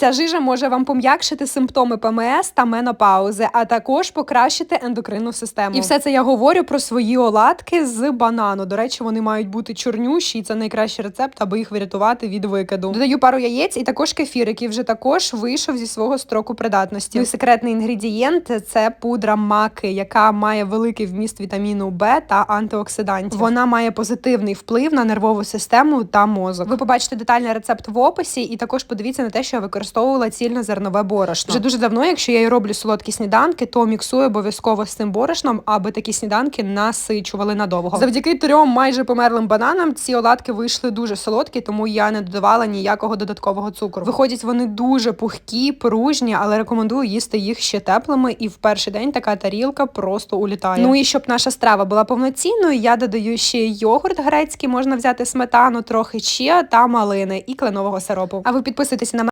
Ця жижа може вам пом'якшити симптоми ПМС та менопаузи, а також покращити ендокринну систему. І все це я говорю про свої оладки з банану. До речі, вони мають бути чорнющі, і це найкращий рецепт, аби їх врятувати від викиду. Додаю пару яєць і також кефір, який вже також вийшов зі свого строку придатності. Ну і секретний інгредієнт це пудра маки, яка має великий вміст вітаміну Б та антиоксидантів. Вона має позитивний вплив на нервову систему та мозок. Ви побачите детальний рецепт в описі, і також подивіться на те, що я використовувала цільнозернове борошно. Вже дуже давно, якщо я і роблю солодкі сніданки, то міксую обов'язково з цим борошном, аби такі сніданки насичували надовго. Завдяки трьом майже померлим бананам ці оладки вийшли дуже солодкі, тому я не додавала ніякого додаткового цукру. Виходять вони дуже пухкі, пружні, але рекомендую їсти їх ще теплими. І в перший день така тарілка просто улітає. Ну і щоб наша страва була повноцінною, я додаю ще йогурт грецький, можна взяти сметану, трохи чия та малини і кленового сиропу. А ви підписуйтесь на мене